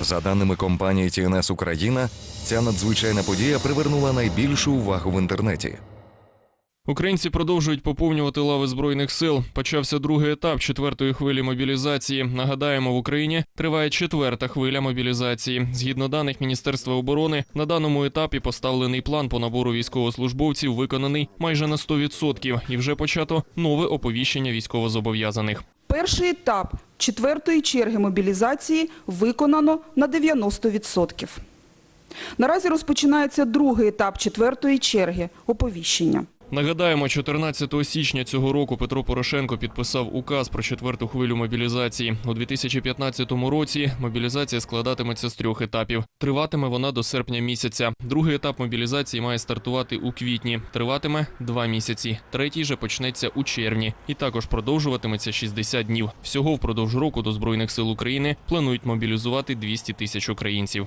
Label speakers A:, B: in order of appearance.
A: За даними компанії TNS Україна, ця надзвичайна подія привернула найбільшу увагу в інтернеті.
B: Українці продовжують поповнювати лави збройних сил. Почався другий етап четвертої хвилі мобілізації. Нагадаємо, в Україні триває четверта хвиля мобілізації. Згідно даних Міністерства оборони, на даному етапі поставлений план по набору військовослужбовців виконаний майже на 100% і вже почато нове оповіщення військовозобов'язаних.
C: Перший етап четвертої черги мобілізації виконано на 90%. Наразі розпочинається другий етап четвертої черги – оповіщення.
B: Нагадаємо, 14 січня цього року Петро Порошенко підписав указ про четверту хвилю мобілізації. У 2015 році мобілізація складатиметься з трьох етапів. Триватиме вона до серпня місяця. Другий етап мобілізації має стартувати у квітні. Триватиме два місяці. Третій же почнеться у червні і також продовжуватиметься 60 днів. Всього впродовж року до збройних сил України планують мобілізувати 200 тисяч українців.